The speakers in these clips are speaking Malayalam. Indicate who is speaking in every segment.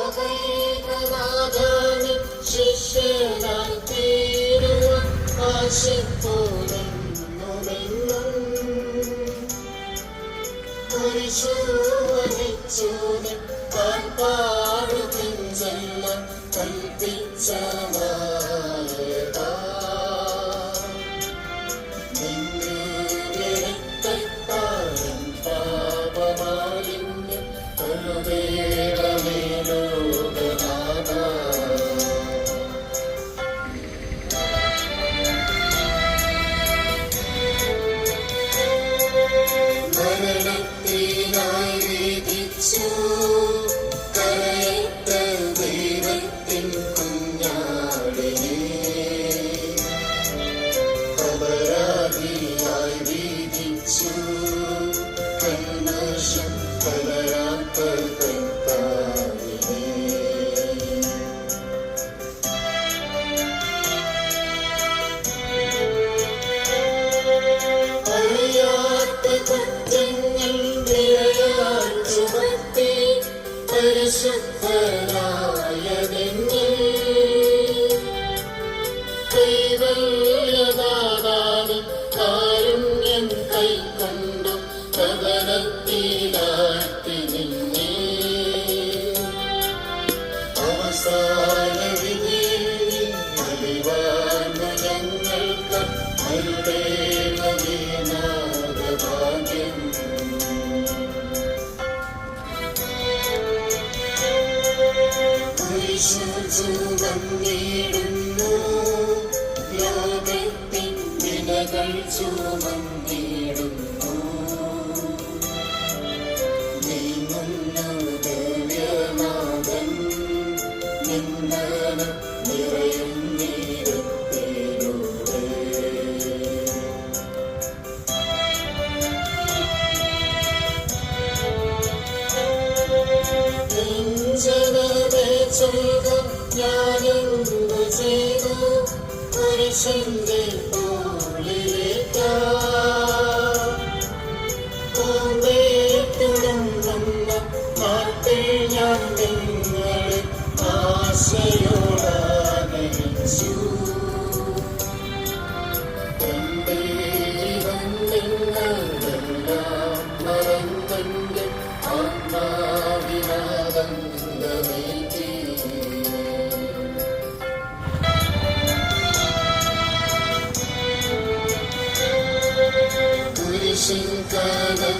Speaker 1: അദൈകനാഥാനി ശിഷ്യനായി തീരുവാൻ ആശിപ്പോരെന്നുമെന്നും കുരിശൂവനിച്ചൂരി താൻ പാടുകിഞ്ചെല്ലാം കൽപ്പിച്ച മാ to should pay. സുഖം നേടുന്നു. ലോകത്തിൻ
Speaker 2: നിലകൾ ചുമന്തി చేదు పరిచింది शङ्करत्नभारम्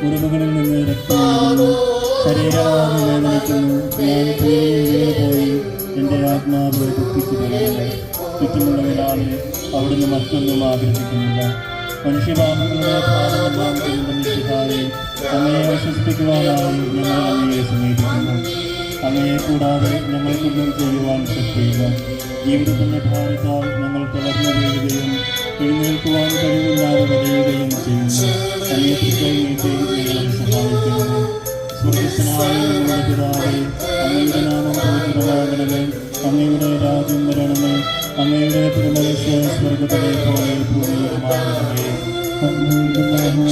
Speaker 2: മുറിവുകളിൽ നിന്ന് രക്തം ശരീരമാകെ വേദനിക്കുന്നു ഞാൻ ഭൂമിയിൽ എന്റെ ആത്മാവ് ദുഃഖിച്ചു പോകുന്നു ചുറ്റുമുള്ളവരാണ് അവിടുന്ന് മറ്റൊന്നും ആഗ്രഹിക്കുന്നില്ല ഭാരമെല്ലാം തിരുവനന്തപുരത്തായി അങ്ങയെ വിശ്വസിപ്പിക്കുവാനായി ഞങ്ങൾ അങ്ങയെ സമീപിക്കുന്നു അങ്ങയെ കൂടാതെ ഞങ്ങൾക്കൊന്നും ചെയ്യുവാൻ ശക്തിയില്ല ജീവിതത്തിന്റെ ഭാരത്താൽ ഞങ്ങൾ തളർന്നു വീഴുകയും എഴുന്നേൽക്കുവാൻ കഴിവില്ലാതെ വരയുകയും ചെയ്യുന്നു അങ്ങേക്ക് നീട്ടി ഞങ്ങളെ സഹായിക്കുന്നു സ്വർഗസ്വനായ നമ്മുടെ പിതാവേ അങ്ങയുടെ നാമം പൂജിതമാകണമേ അങ്ങയുടെ രാജ്യം വരണമേ അങ്ങയുടെ തിരുമനസ് സ്വർഗത്തിലെ പോലെ ഭൂമിയിലുമാകണമേ അങ്ങയുടെ നാമം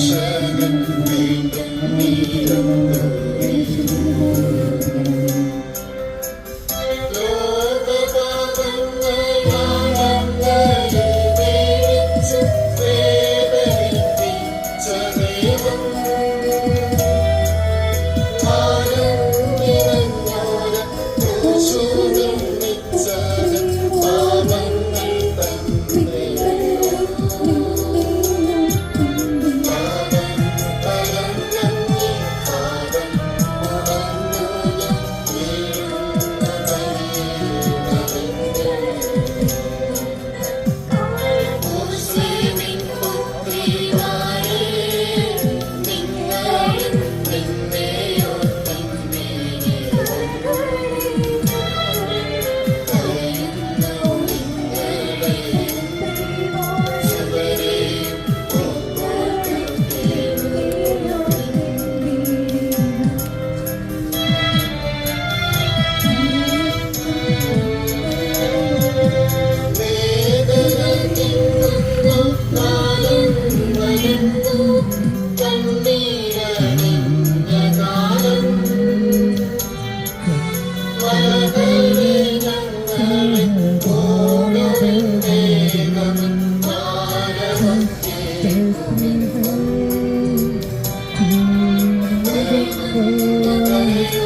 Speaker 1: കുരിശിൽ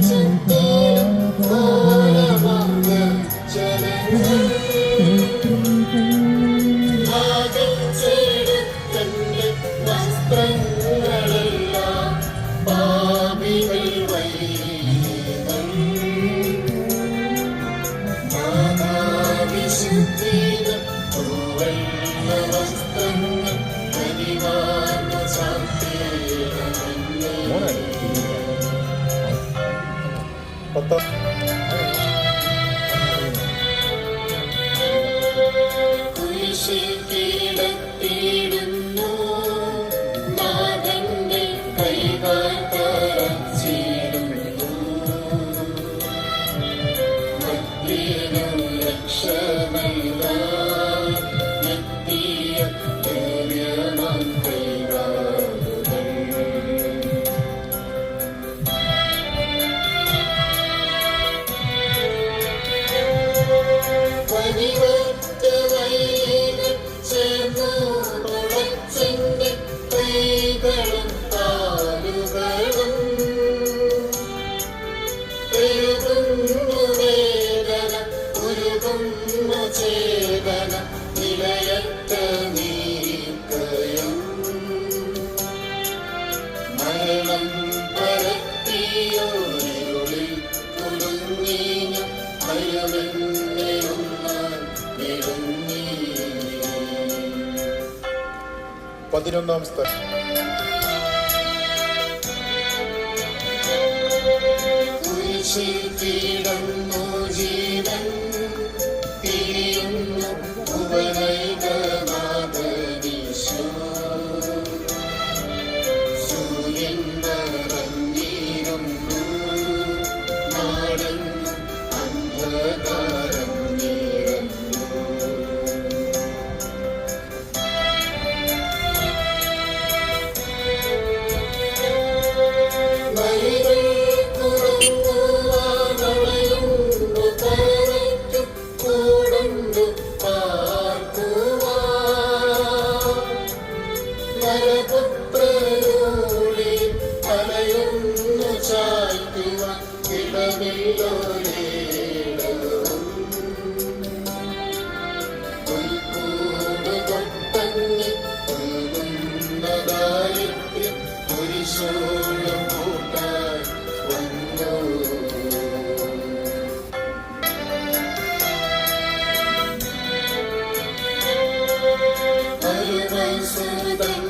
Speaker 1: to dance.
Speaker 3: പതിനൊന്നാം സ്ഥലം
Speaker 1: കുരിശിൽ കിടന്നു ജീവൻ തിരിയുന്നു ഉപനൈകനാഥനീശോ.
Speaker 4: Santa.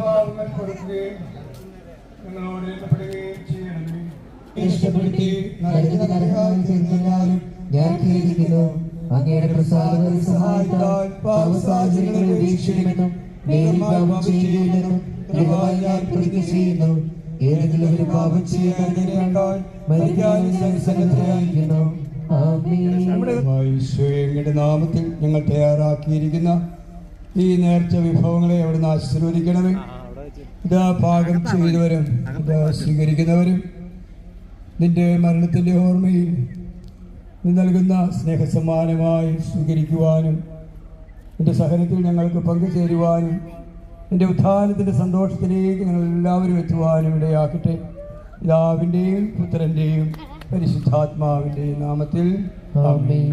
Speaker 4: പാവങ്ങൾ കൊടുക്കുകയും ഞങ്ങളോട് ഇടപെടുകയും ചെയ്യണമേ.
Speaker 5: ഇഷ്ടപ്പെടുത്തി ഞാൻ ഖേദിക്കുന്നു. അങ്ങയുടെ പ്രസാദം സഹായത്താൽ പാവസാഹചര്യങ്ങളെ വീക്ഷിക്കുമെന്നും മേലിൽ പാപം ചെയ്യുമെന്നും ദൃഢമായി ഞാൻ പ്രതിജ്ഞ ചെയ്യുന്നു. ഏതെങ്കിലും ഒരു പാപം ചെയ്യാൻ മരിക്കാൻ സന്നദ്ധരായിരിക്കുന്നു
Speaker 4: നമ്മുടെ ഈശോയുടെ നാമത്തിൽ ഞങ്ങൾ തയ്യാറാക്കിയിരിക്കുന്ന ഈ നേർച്ച വിഭവങ്ങളെ അവിടുന്ന് ആശീർവദിക്കണമേ. ഇതാ പാകം ചെയ്തവരും ഇതാ സ്വീകരിക്കുന്നവരും നിന്റെ മരണത്തിന്റെ ഓർമ്മയിൽ നീ നൽകുന്ന സ്നേഹസമ്മാനമായി സ്വീകരിക്കുവാനും നിന്റെ സഹനത്തിൽ ഞങ്ങൾക്ക് പങ്കുചേരുവാനും നിന്റെ ഉത്ഥാനത്തിന്റെ സന്തോഷത്തിലേക്ക് ഞങ്ങൾ എല്ലാവരും എത്തുവാനും ഇടയാക്കട്ടെ പിതാവിന്റെയും പുത്രന്റെയും പരിശുദ്ധാത്മാവിന്റെയും നാമത്തിൽ.
Speaker 5: ആമേൻ.